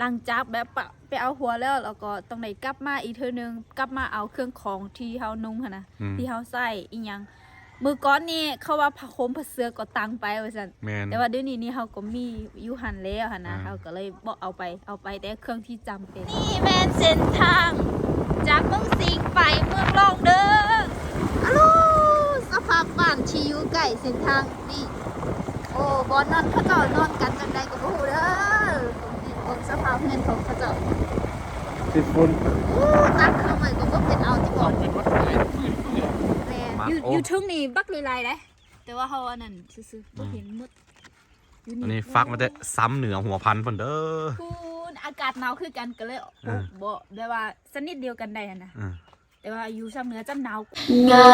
หลังจากแบบปะไปเอาหัวแล้วแล้วก็ต้องได้กลับมาอีกเทื่อนึงกลับมาเอาเครื่องของที่เฮานุ่งหั่นนะอืม ที่เฮาใส่อีหยังมือก้อนนี่เขาว่าผ้าห่มผ้าเสื้อก็ตังไปว่าซั่นแมน แต่ว่าเดี๋ยวนี้นี่เขาก็มีอยู่หันแล้วหั่นนะอ่าเขาก็เลยบ่เอาไปเอาไปแต่เครื่องที่จำเป็นนี่แม่นเส้นทาง จากเมืองสิงห์ไปเมืองรองเด้ออะลูสภาพบ้านที่อยู่ใกล้เส้นทางนี่ โอ้บอนนอนเขาเจ้านอนกันจังใดก็บ่ฮู้เด้อนี่เบิ่งสภาพเงินของเขาเจ้าติดฝุ่นอู้ตักเข้ามาก็บ่เป็นเอาที่บ่เป็นวัดไหนปืนปืนแม่มาอยู่โอ้อยู่เทึงนี่บักหลายๆเด้แต่ว่าเฮาอันนั้นซื่อๆบ่เห็นหมดยู่อันนี้ฟักมาแต่ซ้ำเหนือหัวพันพุ่นเด้อคุณอากาศหนาวคือกันก็เลยอ่าบ่แบบว่าสนิทเดียวกันได้อะนะอืมแต่ว่าอยู่ซ้ำเหนือจำหนาว Ngà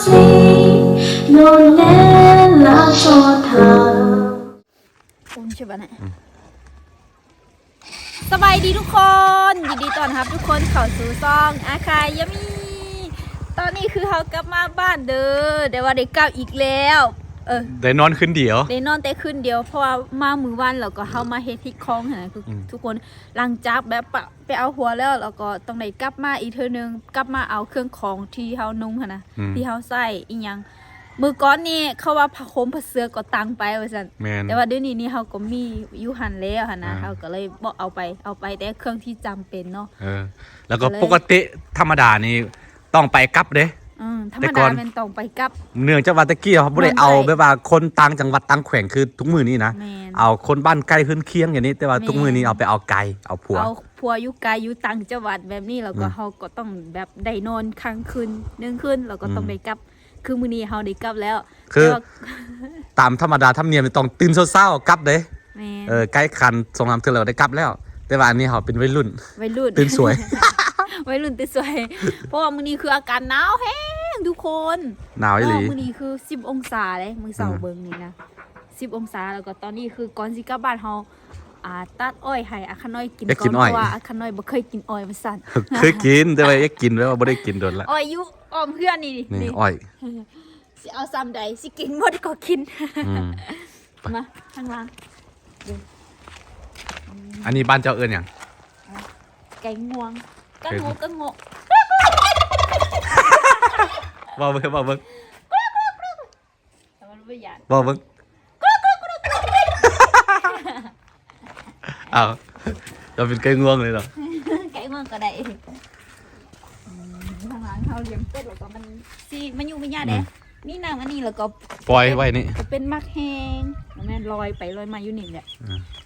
si non nella tota อุ่น ใช่ปะเนี่ยสบายดีทุกคนยินดีต้อนรับทุกคนเข้าสู่ซองอาคายยามีตอนนี้คือเขากลับมาบ้านเด้อแต่ว่าได้กลับอีกแล้ว เออได้นอนขึ้นเดียว ได้นอนแต่คืนเดียวเพราะว่ามามือวันแล้วก็เฮามาเฮ็ดที่คลองหั่นนะคืออมทุกคนหลังจากแบบปะไปเอาหัวแล้วแล้วก็ต้องได้กลับมาอีกเทื่อนึงกลับมาเอาเครื่องของที่เฮานุ่งหั่นนะอืมที่เฮาใส่อีหยัง มือก้อนนี่เขาว่าผ้าห่มผ้าเสื้อก็ตังไปว่าซั่นแมนแต่ว่าเดี๋ยวนี้นี่เขาก็มีอยู่หันแล้วหั่นนะอ่า เขาก็เลยบ่เอาไปเอาไปแต่เครื่องที่จำเป็นเนาะ เออ แล้วก็ก็เลย ปกติธรรมดานี่ต้องไปกลับเด้ อืมธรรแต่มก่ดาอนแมันต้องไปกลับ เนื่องจากว่าตะกี้เขาบ่ได้มันไปเอาแบบว่าคนต่างจังหวัดต่างแขวงคือทุกมือนี่นะแม่นเอาคนบ้านใกล้เพื่อนเคียงอย่างนี้ แต่ว่าแม่น ทุกมือนี้เอาไปเอาไกลเอาผัว เอาผัวอยู่ไกลอยู่ต่างจังหวัดแบบนี้แล้วก็อืม เขาก็ต้องแบบได้นอนค้างคืนหนึงคืนแล้วก็ต้องอืมไปกลับ คือมื้อนี้เฮาได้กลับแล้วคือ แต่ว่าตามธรรมดาธรรมเนียมนี่ต้องตื่นเช้าๆกลับเด้แม่นเออใกล้คันสงครามเทือเราได้กลับแล้ว แต่ว่าอันนี้เขาเป็นวัยรุ่น วัยรุ่น ตื่นสวย วัยรุ่นตื่นสวย เพราะว่ามื้อนี้คืออากาศหนาวแฮงทุกคนหนาวอีหลี เออมื้อนี้คือ 10 องศาเลยมื้อเสาอืร์ม เบิ่งนี่นะ10 องศาแล้วก็ตอนนี้คือก่อนสิกลับบ้านเฮา อ่าตัดอ้อยให้อาคาน้อยกินอยากก่กิอนนเพอ้อยราะว่าอาคาน้อยบ่เคยกินอ้อยมาสั่นเคยกินแต่ว่าอยากกินไว้ว่าไม่ได้กินโดนละอ้อยอยู่อ้อมเพื่อนนี่นี่นี่อ้อยสิเอาซ้ำใดสิกินหมดก็กินอืมมาข้างล่างอันนี้บ้านเจ้าเอิญอย่างไก่งวงกะไก่โงงวงกะโงกว่าเบิ้งว่าเบิ้งแต่มันบ่อยากว่าเบิ้ง อ้าวเราเป็นไก่ง่วงเลยเหรอ ไก่งวงก็ได้อืมข้างล่างเฮาเลี้ยงเป็ดแล้วก็มันสิมันอยู่ไม่ยากเด้นี่น้ำอันนี้แล้วก็ปล่อยไว้นี่ก็เป็นมักแห้งแม่นลอยไปลอยมาอยู่นี่แหละ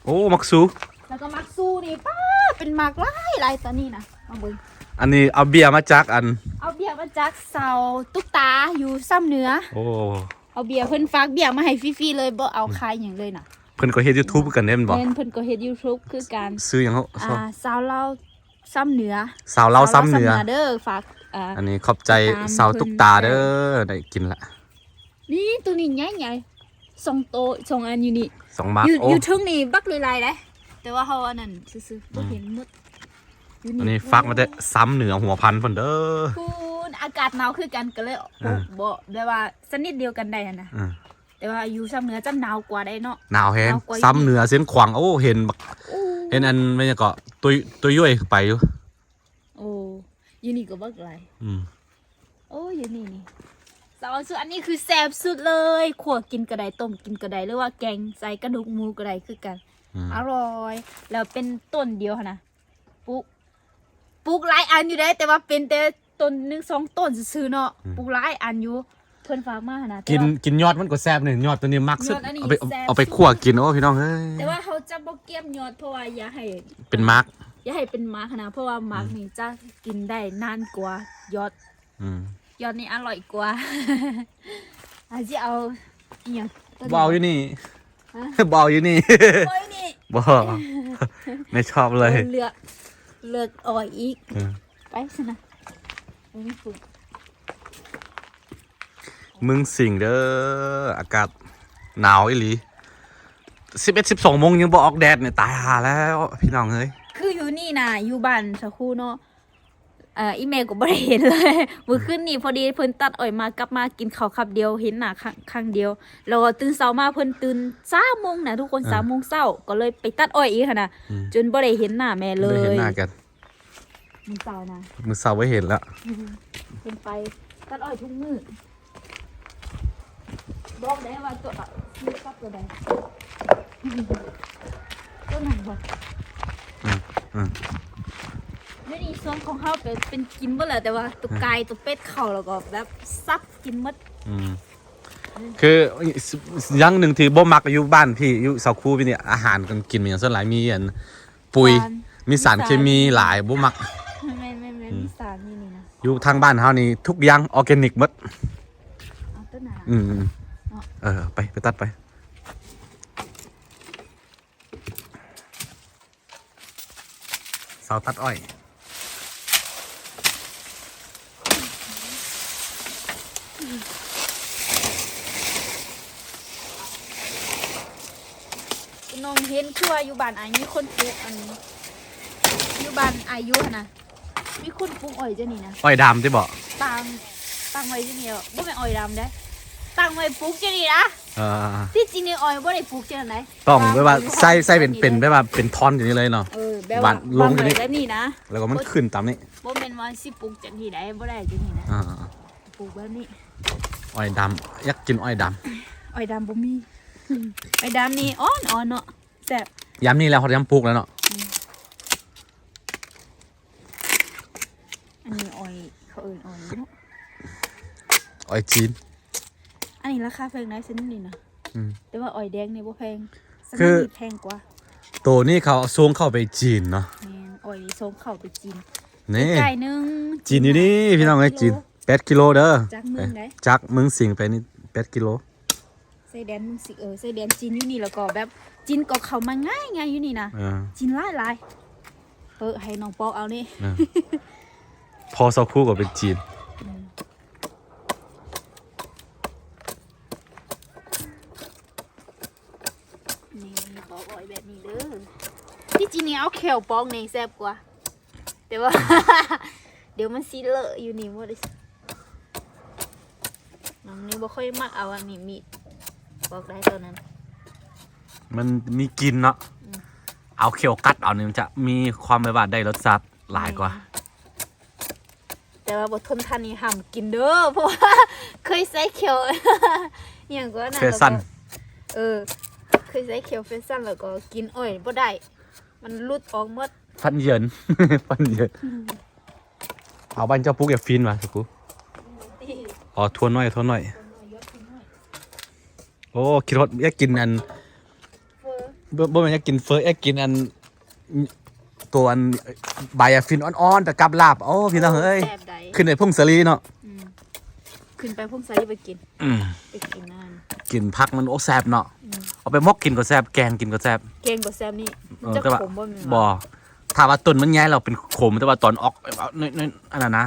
โอ้มักซูแล้วก็มักสู้นี่ป้าเป็นมักหลายหลายตอนนี้นะเอาเบิ่งอันนี้เอาเบียร์มาจากอัน เอาเบียร์มาจากเสาตุ๊กตาอยู่ซ้ำเหนือโอ้เอาเบียร์เพิ่นฝากเบียร์มาให้ฟรีๆเลยบ่เอาขายหยังเลยน่ะเพิ่นก็เฮ็ด YouTube กันเด้แม่นบ่แม่นเพิ่นก็เฮ็ด YouTube คือการซื้อหยังเขาอ่าสาวเราวซ้ำเหนือสาวเล่าซ้ำเหนือสาวลาวเด้อฝากอ่าอันนี้ขอบใจตามสาวตุกตาเพิ่นเด้อได้กินละนี่ตัวนี้ใหญ่ๆสองโตสองอันอยู่นี่สองมาร์กอยู่โอ้อยู่เทึงนี่บักหลายๆเด้แต่ว่าเฮาอันนั้นซื่อๆบ่เห็นหมดอยู่อันนี้ฟักมาแต่ซ้ำเหนือหัวพันพุ่นเด้อคุณอากาศหนาวคือกันก็เลยอ่าบ่แบบว่าสนิทเดียวกันได้อะนะอืม แต่ว่าอยู่ซ้ำเหนือจะหนาวกว่าได้เนาะหนาวแฮงหนาวกว่าซ้ำเหนือเสียงขวางโอ้เห็นบักโอ้เห็นอันไม่ใช่ก็ตุยตุยย่อยไปอยู่โอ้อยูนี่ก็บักหลายอืมโอ้ยอยูนี่นี่สาวสุดอันนี้คือแซ่บสุดเลยขั่วกินกระไดต้มกินกระไดหรือว่าแกงใส่กระดูกหมูกระไดคือกันอืมอร่อย แล้วเป็นต้นเดียวหั้นนะปลูกปลูกหลายอันอยู่ได้แต่ว่าเป็นแต่ต้นหนึ่งสองต้นซื่อๆเนาะปลูกหลายอันอยู่ เพิ่นฝากมาหั้นนะแต่กินว่ากินยอดมันก็แซ่บเนี่ยยอดตัวนี้มักสุดยอดอันนี้เอาไปแซ่บ เอาไปคั่วกินโอ้พี่น้องเฮ้ยแต่ว่าเขาจะบ่เก็บยอดเพราะว่าอย่าให้ เป็นมาร์กอย่าให้เป็นมาร์กนะเพราะว่ามาร์กนี่จะกินได้นานกว่ายอดอืมยอดนี่อร่อยกว่า อาจจะเอาอหย่างต้นบเอาอยู่นี่ฮะบเอาอยู่นี่ โอ้ยนี่บอไม่ชอบเลยเลือกเลือกอ่อยอีกเออไปสินะโอ้ยฝุ่ นมึงสิ่งเด้ออากาศหนาวอีหลีสิบเอ็ดสิบสองโมงยังบอออกแดดเนี่ยตายหาแล้วพี่น้องเฮ้ยคืออยู่นี่นะอยู่บ้านสักครู่เนาะเอ่ออีเมลก็บ่ได้เห็นเลยมื้อคืนนี้พอดีเพิ่นตัดอ้อยมากลับมากินข้าวคับเดียวเห็นหน้าครั้งครั้งเดียวแล้วก็ตื่นเช้ามาเพิ่นตื่น3โมงนะทุกคน3โมงเช้าก็เลยไปตัดอ้อยอีกค่ะนะอืมจนบ่ได้เห็นหน้าแม่เลไม่ได้เห็นยหน้ากันมื้อเช้านะมือเสาไว้เห็นแล้วเพิ่นไปตัดอ้อยทุกมื้อ บอกได้ว่าตัวซื้อกับตัวใดตัวไหนบ่อืมอืมไม่ดีส่วนของเขาเป็นเป็นกินเบ่แหละแต่ว่าตัวไก่ตัวเป็ดเข้าแล้วก็แบบซับกินหมดอืมคืออยังหนึ่งที่บ่มักอยู่บ้านพี่อยู่เสาคูพี่เนี่ยอาหารกันกินมีอย่างส่วนหลายมีอันปุ๋ยสารมีสารเคมีหลายบ่มักไม่ไม่ไม่มีสารนี่นี่นะอยู่ทางบ้านเฮานี่ทุกอย่างออร์แกนิกหมดเอาต้นหนาอืมอืม เนาะเออไปไปตัดไปเสาตัดอ้อยน้องเห็นคือว่าอยู่บ้านอายุคนปลูกอันอยู่บ้านอายุหั่นนะมีคนปลูกอ้อยจ้ะนี่นะอ้อยดำที่บอกตังตังไว้จ้ะนี่บ่แม่นอ้อยดำได้ ตังไว้ปลูกจ้ะนี่นะเออที่จริงนี่อ้อยบ่ได้ปลูกจ้ะไหนต้องแบบว่าใส่ใส่เป็นเป็นแบบว่าเป็นท่อนอย่างนี้เลยเนาะ เออแบบว่าหวานลงวางจ้ะนี่ไว้แบบนี้นะแล้วก็มันขึ้นตามนี้บ่แม่นว่าสิปลูกจังที่ใดบ่ได้จังนี่นะอ่าปลูกแบบนี้อ้อยดำอยากกินอ้อยดอ้อยดำบ่มีอ้อยดำนี่อ่อนอ่อนเนาะแซ่บำย้ำนี่แล้วเขาย้ำปลูกแล้วเนาะอันนี้อ้อยเขาเอิ้นอ้อยเนาะอ้อยจีน อันนี้ราคาแพงนะซินนี่นะอืม แต่ว่าอ้อยแดงนี่บ่แพงสคืมัยอนี้แพงกว่าตัวนี้เขาเอาซูงเข้าไปจีนเนาะแม่นอ้อยส่งเข้าไปจีนนี่ไก่หนึงจีนอยู่นี่พี่น้องไอ้ยจีนแปดกิโลเด้อจากเมืองไหนจากเมืองสิงห์ไปนี่แปดกิโลใส่แดนมึงสิเออใส่แดนจีนอยู่นี่แล้วก็แบบจีนก็เข้ามาง่ายง่ายอยู่นี่นะเออจีนหลายหลายเออให้น้องปอกเอานี่ เออพอสักครู่ก็เป็นจีนนี่ปอกอ้อยแบบนี้เด้อที่จริงนี่ เอาแขวปอกนี่แซ่บกว่า แต่ว่า เดี๋ยวมันสิเลอะอยู่นี่หมดเลยน้องนี่บ่ค่อยมักเอาอันนี้มีดปอกได้ตอนนั้น มันมีกลินเนาะอืม เอาเขียวกัดเอาเนี่ยมันจะมีความแบบว่าได้รสชาติหลายกว่า แต่ว่าบททนทานนี่ห้ามกินเด้อเพราะว่า เคยใส่เขียว อย่างก็นะเฟซันแล้วก็เออ เคยใส่เขียวเฟซันแล้วก็กินอ้อยบ่ได้ มันรุดออกหมดฟันเหยิน ฟันเหยิน เอาบ้านเจ้าปุ๊กอย่าฟินมาสักครู่อ๋อทวนหน่อยทวนหน่อย โอ้คิดว่าอยากกินอันเฟอร์บ่บ่แม่นอยากกินเฟอร์อยากกินอัน ตัวอันใบอะฟินอ่อนๆแต่กับลาบโอ้พี่น้องเอ้ยแซ่บใดขึ้นในพุ่งสลีเนาะอืมขึ้นไปพุ่งใส่ไปกินอืมไปกินนั่นกินพักมันโอ้แซบเนาะอืม เอาไปมอกกินก็แซบแกงกินก็แซบเก่งกว่าแซมนี่เออจะแต่ว่าขมบ่แม่นบ่วะถ้าว่าต้นมันแย่เราเป็นขมแต่ว่าตอนออกเอาน้อยๆอันนั้นนะ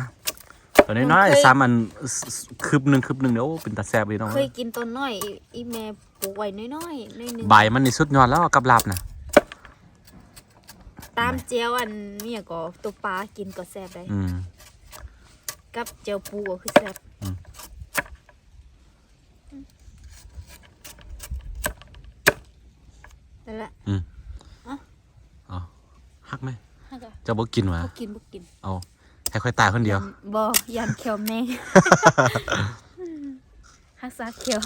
ตอนน้อยๆซ้ำมันคืบหนึงคืบหนึงเดี๋ยวเป็นตาแซบพี่น้องเคยกินตอนน้อยอีอีแม่ปลูกไว้น้อยๆน้อยหนึงใบมันนี่สุดยอดแล้วกับลาบนะตามเจียวอันเนี่ยก็ตัวปลากินก็แซ่บได้อืม กับเจียวปูก็คือแซ่บอืม นั่นแหละอ๋อฮักไหมฮักอะเจะบ่กินวะบ่กินบ่กินเอาให้ค่อยตายคนเดียวบ่ยันเขียวแม่ฮักษาเขียว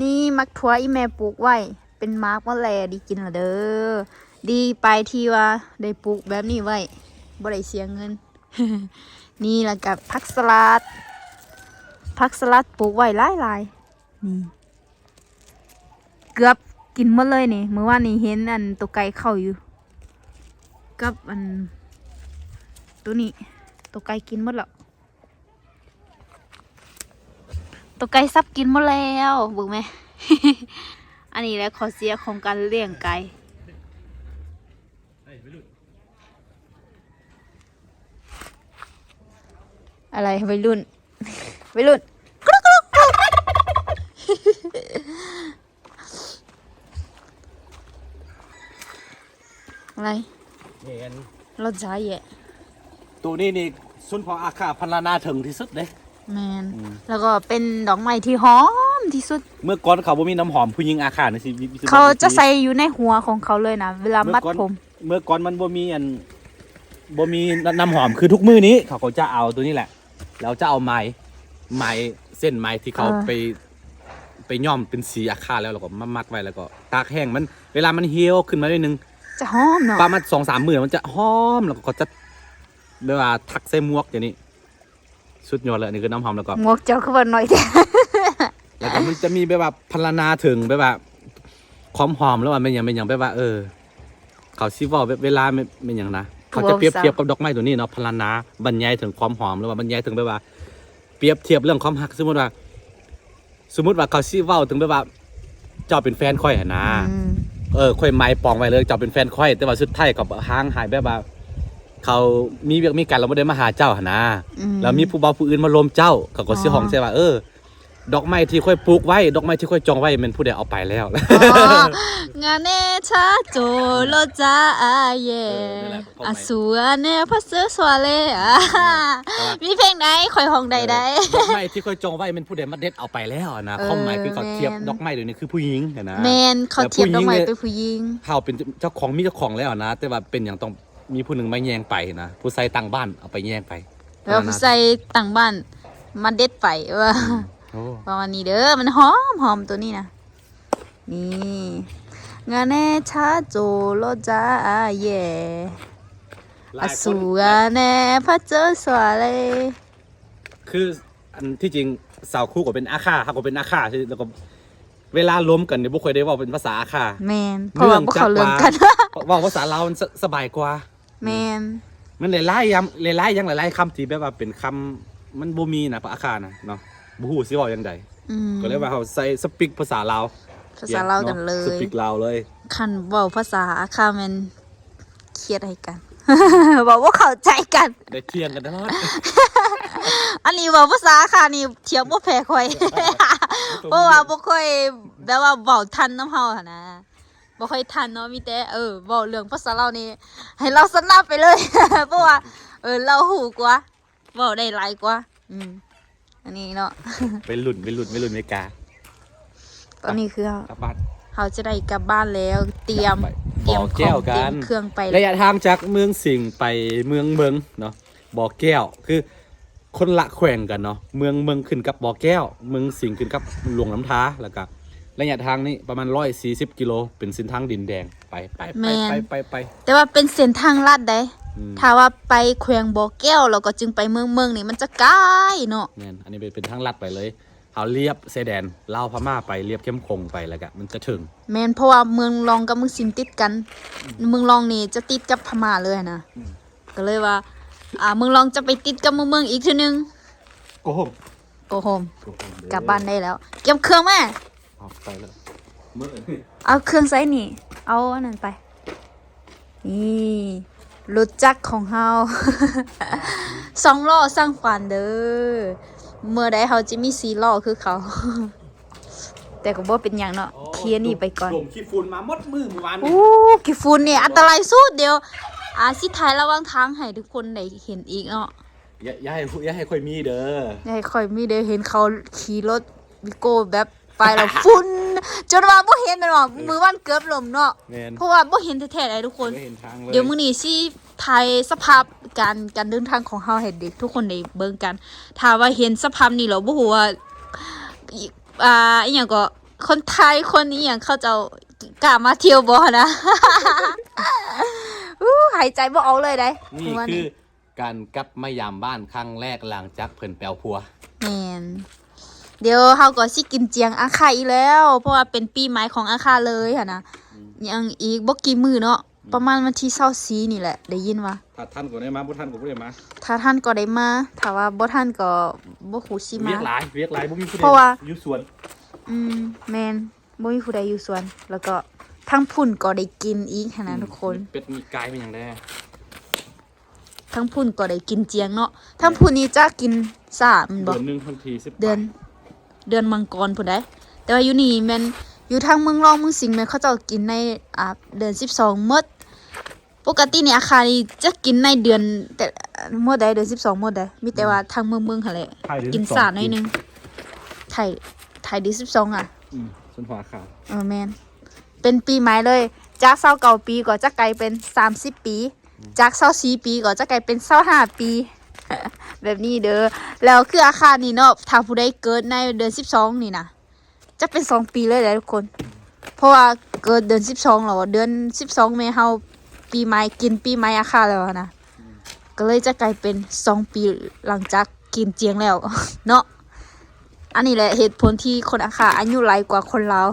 นี่มักถั่วอีแม่ปลูกไว้ เป็นมาร์กว่าแลดีกินละเด้อ ดีไปที่ว่าได้ปลูกแบบนี้ไว้บ่ได้เสียเงิน นี่แล้วกับผักสลัดผักสลัดปลูกไว้หลายๆ นี่ เกือบกินหมดเลยนี่เมื่อวานนี้เห็นอันตัวไก่เข้าอยู่ กับอัน ตัวนี้ตัวไก่กินหมดแล้วตัวไก่ซับกินหมดแล้วบึกไหม อันนี้แหละขอเสียของการเลี้ยงไก่อะไรวัยรุ่นวัยรุ่นกรุ๊กกรุ๊กกรุ๊ก อะไรเห็นรถใจแย่ตัวนี้นี่สุนพออาคาพันลานาถึงที่สุดเด้แมนอืมแล้วก็เป็นดอกไม้ที่หอมที่สุด เมื่อก่อนเขาบ่มีน้ำหอมผู้หญิงอาคานี่สิเขาจะใส่อยู่ในหัวของเขาเลยนะเวลามัดผม เมื่อก่อนมันบ่มีอันบ่มีน้ำหอมคือทุกมื้อนี้เขาก็จะเอาตัวนี้แหละแล้วจะเอาไม้ไม้เส้นไม้ที่เขาเออไปไปย้อมเป็นสีอาคาแล้วเราก็มามัดไว้แล้วก็ตากแห้งมันเวลามันเหี่ยวขึ้นมาหน่อยนึง จะหอมเนาะประมาณสองสามมื้อมันจะหอมแล้วก็จะเวลาทักใส่หมวกอย่างนี้สุดยอดเลยอันนี่คือน้ำหอมแล้วก็ หมวกเจ้าคือว่าน้อยแต่แล้วก็มันจะมีแบบว่าพรรณนาถึงแบบว่าความหอมแล้วมันเป็นอย่างเป็นอย่างแบบว่า เออ เขาซิเว่าเวลาไม่เป็นอย่างนะเขาจะเปรียบเทียบกับดอกไม้ตัวนี้เนาะพรรณนาบรรยายถึงความหอมแล้วว่าบรรยายถึงแบบว่า เปรียบเทียบเรื่องความหักสมมติว่า สมมติว่าเขาซิเว่าถึงแบบว่าเจ้าเป็นแฟนค่อยอะนะ อืม เออค่อยไม้ปองไว้เลยเจ้าเป็นแฟนค่อย แต่ว่าสุดท้ายกับห้างหายแบบว่าเขามีเวียกมีกันเราไม่ได้มาหาเจ้าหนนะอืม แล้วมีผู้เบาผู้อื่นมาลมเจ้าเขาก็สิอ๋อห้องใช่ว่าเออ ดอกไม้ที่ค่อยปลูกไว้ดอกไม้ที่ค่อยจองไว้มันผู้ใดเอาไปแล้วอ๋องานเนชาโจโลจาอาเยเออนั่นแหละความหมายอาสัวเนพัสเซอร์สวาเลอะมีเพลงไหนคอยห้องใดใดดอกไม้ที่ค่อยจองไว้มันผู้ใดมาเด็ดเอาไปแล้วนะเออความหมายคือเขาเทียบแม่นดอกไม้เดี๋ยวนี้คือผู้หญิงนะแมนเขาเทียบดอกไม้แต่ผู้หญิงเนี่ยเป็นผู้หญิงเขาเป็นเจ้าของมีเจ้าของแล้วนะ แต่ว่าเป็นอย่างต้องมีผู้หนึ่งมาแย่งไปนะผู้ใส่ตังบ้านเอาไปแย่งไปแล้วใส่ต่างบ้านมันเด็ดไปว่าโอ้ ประมาณนี้เด้อมันหอมหอมตัวนี้นะนี่งานแน่ชาโจโลจาอาเย่อสูงาแน่พัดเจอสวาเลยคืออันที่จริงสาวคู่ก็เป็นอาคาเขาก็เป็นอาคาที่แล้วก็เวลาล้มกันเนี่ยบุคคลได้เว่าเป็นภาษาอาคาแมนเพราะว่าพวกเขาเลือกกันเว่าภาษาเราวมันสสบายกว่าแมนมันหลายๆยำหลายๆอยังหลายๆคำที่แบบว่าเป็นคำมันบ่มีนะภาษาอาคานะเนาะ บ่ฮู้สิเว้าจังใดอืมก็เลยว่าเขาใส่สปีกภาษาลาวภาษาเล่าวกันเลสยปีกลาวเลยคันเว้าภาษาอาคาแมนเครียดให้กัน บอกว่าเข้าใจกัน ได้เที่ยงกันตลอด อันนี้เว่าภาษาอาคานี่เทียบบ่แพ้ค่อย เพราะว่าบ่ค่อยแบบว่าเว้าทันน้ำเฮาหั่นนะบ่ค่อยทันเนาะมีแต่เออเว้าเรื่องภาษาเราวนี่ให้เราสนับไปเลย เพราะว่าเออเราหูกว่าเว้าได้หลายกว่า อืม อันนี้เนาะ ไปหลุ่นไปหลุ่นไปหลุ่นอเมริกาตอนนี้คือเฮากลับบ้านเฮาจะได้กลับบ้านแล้ว เตรียมไปเตรียมบ่อขแก้องวกันเตรียมเครื่องไประยะทางจากเมืองสิงห์ไปเมืองเมืองเนาะบ่อแก้วคือคนละแขวงกันเนาะเมืองเมืองขึ้นกับบ่อแก้ว เมืองสิงห์ขึ้นกับหลวงน้ำท้าแล้วก็ระยะทางนี้ประมาณ140กิโลเป็นเส้นทางดินแดงไปไปไปไปไปไปแต่ว่าเป็นเส้นทางลาดได้อืม ถ้าว่าไปแขวงบ่อแก้วแล้วก็จึงไปเมืองเมืองนี่มันจะไกลเนาะเนี่ยอันนี้เป็นเป็นทางลัดไปเลยเขาเรียบเซแดนเล่าวพม่าไปเรียบเข้มคงไปแล้วก็มันจะถึง แม่นเพราะว่าเมืองรองกับเมืองสินติดกัน เมืองรองนี่จะติดกับพม่าเลยนะอืมก็เลยว่า อ่าเมืองรองจะไปติดกับเมืองเมืองอีกทีนึงโกหกโกโฮมกลับบ้านได้แล้ว เก็บเครื่องแม่เอาไปแล้วเมื่อเอาเครื่องไซส์นี่ เอาอันนั้นไปนี่ รถจักรของเฮา สองล้อสร้างฝันเด้อเมื่อใดเฮาจะมีสีล้อคือเขา แต่ก็บ่เป็นอย่างเนาะเคลียร์นี่ไปก่อนลมขี้ฝุ่นมาหมดมือเมื่อวานนี้อู้กี่ฝุ่นเนี่ยอันตรายสุดเดียวอาสิถ่ายระหวังทางให้ทุกคนได้เห็นอีกเนาะอย่าอย่าให้อย่าให้ค่อยมีเด้ออย่าให้ค่อยมีได้เห็นเขาขี่รถวิโก้แบบ ไปแล้วฝุ่นจนว่าบ่เห็นแมันว่ามือวันเกือบลมเนาะแมนเพราะว่าบ่เห็นแท้ๆเลยทุกคน ไม่เห็นทางเลยเดี๋ยวมื้อนี้สิถ่ายสภาพการการเดินทางของเฮาให้เด็กทุกคนได้เบิ่งกันถ้าว่าเห็นสภาพนี้แล้วบ่ฮู้ว่าอีอ่าอีหยังก็คนไทยคนนี้หยังเขาจะกล้ามาเที่ยวบ่นะ อู้หายใจบ่ออกเลยได้นี่ว่าคือการกลับมายามบ้านครั้งแรกหลังจากเพิ่นแปลวพัว แม่น เดี๋ยวเฮาก็สิกินเจียงอาคาอีกแล้ว เพราะว่าเป็นปีใหม่ของอาคาเลยหั่นนะยังอีกบ่กี่มื้อเนาะประมาณวันที่24นี่แหละ ได้ยินว่าถ้าท่านก็ได้มาบ่ท่านก็บ่ได้มาถ้าท่านก็ได้มาถ้าว่าบ่ท่านก็บ่ฮู้สิเวีมายกหลายเวียกหลายบ่มีผู้ใดเพราะว่าอยู่สวนอืมแม่นบ่มีผู้ใดอยู่สวน แล้วก็ทั้งพุ่นก็ได้กินอีกหันนะทุกคนมีเป็ดมีไก่เป็นอย่างแน่ทั้งพุ่นก็ได้กินเจียงเนาะทั้งพุ่นนี่จะกินสามแม่นบ่เดือนหนึงทันที10เดือน เดือนมังกรพุ่นได้แต่ว่าอยู่นี่แม่นอยู่ทางเมืองรองเมืองสิงห์แม่นเขาเจ้ากินในอ่าเดือน12หมดปกติเนี่ยอาคารนี้จะกินในเดือนแต่เมื่อใดเดือนสิบสองเมื่อใดมีแต่ว่าทางเมืองเมืองค่ะแหละไทยเดือนกิน12สาดหน่อยนึงไทยไทยเดือนสิบสองอะอืมส่วนหัวขาวเออแมนเป็นปีใหม่เลยจากเศร้าเก่าปีก็จะกลายเป็นสามสิบปี จากเศร้าสีปีก็จะกลายเป็นเศร้าห้าปี แบบนี้เด้อแล้วคืออาคารนี่เนาะถ้าผู้ใดเกิดในเดือนสิบสองนี่นะจะเป็นสองปีเลยแหละทุกคน เพราะว่าเกิดเดือนสิบสองหรอเดือนสิบสองเมษาปีใหม่กินปีใหม่อาคารแล้วนะก็เลยจะกลายเป็นสองปีหลังจากกินเจียงแล้ว เนาะอันนี้แหละเหตุผลที่คนอาคาอายุหลายกว่าคนเราว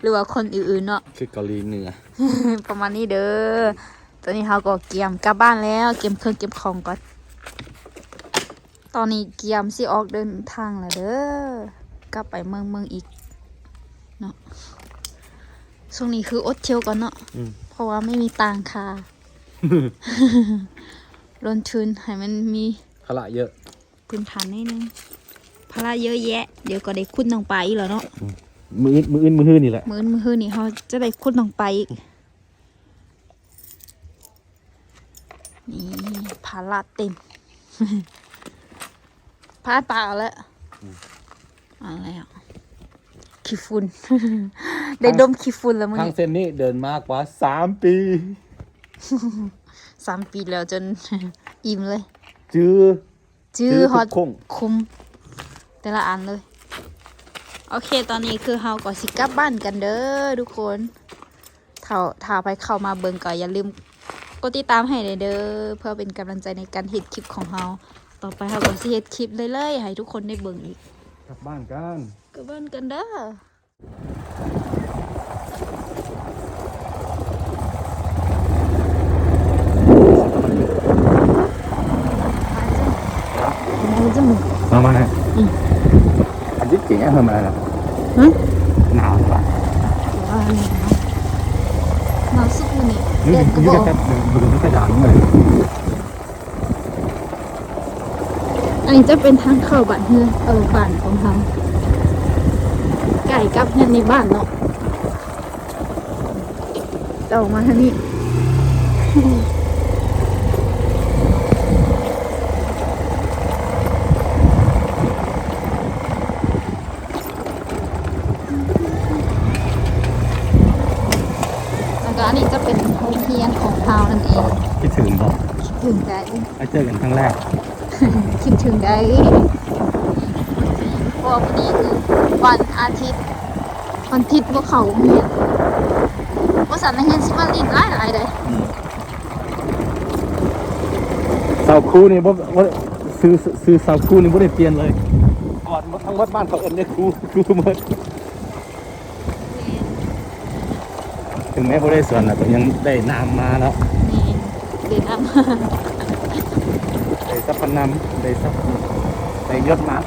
หรือว่าคนอื่นๆเนาะคือเกาหลีเหนือประมาณนี้เด้อตอนนี้เราก็เกียมกลับบ้านแล้วเก็บเครื่องเก็บของก่อน ตอนนี้เกียมสิออกเดินทางแล้วเด้อกลับไปเมืองเมืองอีกเนาะช่วงนี้คืออดเที่ยวก่อนเนาะอืม เพราะว่าไม่มีตังค่ะลงทุนให้มันมีขละเยอะ พื้นฐานนิดนึงภาระเยอะแยะ เดี๋ยวก็ได้คุ้นลงไปอีกแล้วเนาะมืออื่นมืออื่นมือฮื้อนี่แหละ มื้อมื้อนี่เขาจะได้คุ้นลงไปอีกนี่ภาระเต็ม พาดปากเอาแล้วเอะไรอะขี้ฝุ่น ได้ดมขี้ฝุ่นแล้วมึงทางเส้นนี้เดินมากกว่าสามปีสามปีแล้วจนอิ่มเลย จื้อจื้อจื้อฮอตทุกโค้งคุมแต่ละอันเลย โอเค ตอนนี้คือเฮาก็สิกลับบ้านกันเด้อทุกคนถ้าถ้าไปเข้ามาเบิ่งก็อย่าลืมกดติดตามให้เลยเด้อเพื่อเป็นกำลังใจในการเฮ็ดคลิปของเฮา ต่อไปเฮาก็สิเฮ็ดคลิปเรื่อยๆให้ทุกคนได้เบิ่งอีก กลับบ้านกันกลับบ้านกันเด้อมาจ้ะมามาอืมอันนี้เจ๋งทำอะไรล่ะฮะหนาวป่ะว่าอะไรนะหนาวสุดมื้อนี้นี่แดดก็นี่บ่อก็ อก แค่ดู นี่ก็ด่างเลยอันนี้จะเป็นทางเข้าบ้านเฮือนเออบ้านของเฮาไก่กับเฮือนในบ้านเนาะจะออกมาทางนี้แล้วก็อันนี้จะเป็นโรงเรียนของเฮานั่นเองคิดถึงบอกคิดถึงได้ไปเจอกันครั้งแรก คิดถึงได้เพราะว่าวันนี้คือวันอาทิตย์ วันอาทิตย์พวกเขาโรงเรียนว่าสันนักเรียนสิมาลินหลายหลายเลยเสาคู่นี่บ่บ่ซื้อซื้อเสาคู่นี่บ่ได้เปลี่ยนเลยก่อนทั้งวัดบ้านเขาเอิ้นเนี่ยครูครูหมดถึงแม้บ่ได้สวนน่ะก็ยังได้น้ำมาเนาะนี่เรียนอะได้ สัพพนำได้สัพได้ยศมา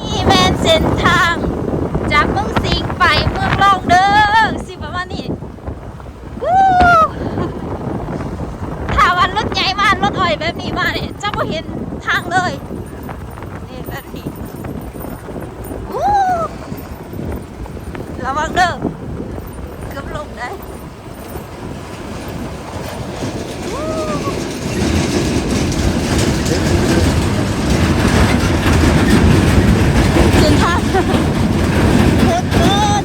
นี่แมนเส้นทาง จากเมืองสิงห์ไปเมืองรองเด้อสิประมาณนี้วู้ถ้าวันรถใหญ่มารถอ้อยแบบนี้มาเนี่ยจะไม่เห็นทางเลยนี่แบบนี้วู้ระวังเด้อเกือบลงได้วู้เส้นทาง โคตรเกิน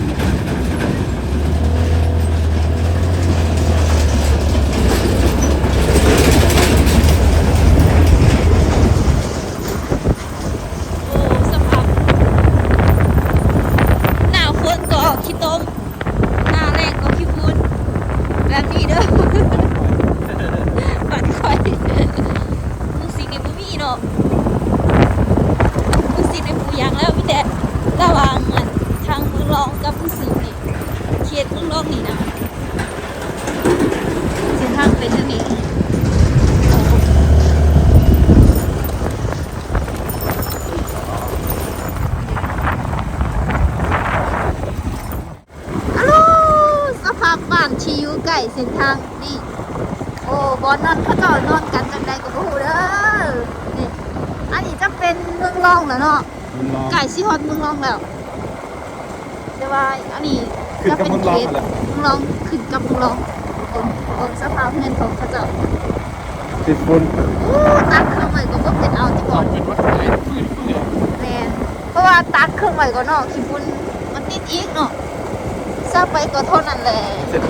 โอ้สภาพหน้าฝนก็ขี้ต้มหน้าแรงก็ขี้ฝุ่นแบบนี้เด้อ ปัดคอยมึงสินี่บ่มีเนาะ มึงสิในปูยางแล้วพี่แต่ระหว่างอันทางมึงรองกับมึงสินี่เขียดมึงรองนี่นะเส้นทางเป็นอย่างนี้ฮัลโหลสภาพบ้าน ที่อยู่ใกล้เส้นทางนี่โอ้บอนนอนเขาเจอนอนกันจังใดก็บ่ฮู้เด้อนี่อันนี้จะเป็นเมืองรองแล้วเนาะไก่ซีฮอตเมืองรองแล้วแต่ว่าอันนี้ขึ้นกับเป็นเมืองรองเหรอเมืองรองขึ้นกับเมืองรอง ององสภาพเงินของเขาเจ้าติดฝุ่นอู้ตักเครื่องใหม่ก็บ่เป็นเอาที่ก่อนเป็นวัดไทยพื้นเลยแม่นเพราะว่าตักเครื่องใหม่ก็เนาะขี้ฝุ่นมันติดอีกเนาะซาไปก็เท่านั้นแหละเสร็จ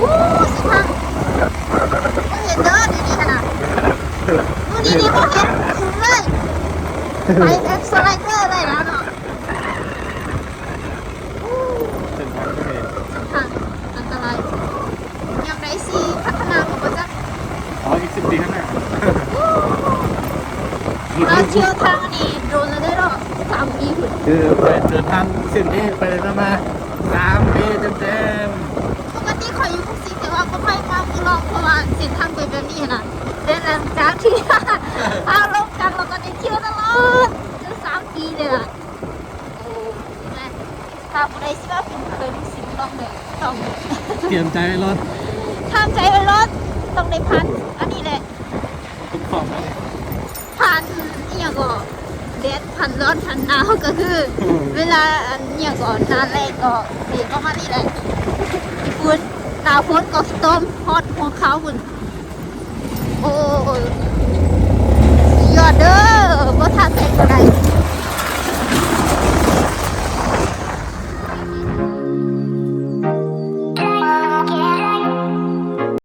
อู้สิพังบ่เห็นเด้อดีๆขนาดดูดีๆบ่เห็นคุ้มเลยไปแอปสไลเดอร์ได้แล้วเนาะ เส้นทางก็เห็น ค่ะอันตรายยามใดสิพัฒนาของมันจะ อ๋ออีกสิบปีข้างหน้า เราเชื่อทางอันนี้โดนแล้วได้หรอสามปีผุนคือไปเดินทางเส้นนี้ไปประมาณสามปีเต็มปกติคอยอยู่พวกสิแต่ว่าก็ไม่มามือลองเพราะว่าเส้นทางเป็นแบบนี้นะเดินหลังจากที่พาลงกันเราก็ได้เชื่อตลอดจนสามปีเลยล่ะโอ้แม่ถ้าผู้ใดสิว่าผมเคยดูสิลองเลยต้องๆเตรียมใจไว้รถห้ามใจไว้รถต้องได้พันอันนี้ ดดพันร้อนพันหนาวก็คือ เวลาอันเนี่ยก่อนนานแรกก็เสียก็มานี่แหละฝนหนาวฝนก็ต้มฮอตหัวเขาฝุ่โอ้ยยอดเด้อบ่ทันใส่ก็ได้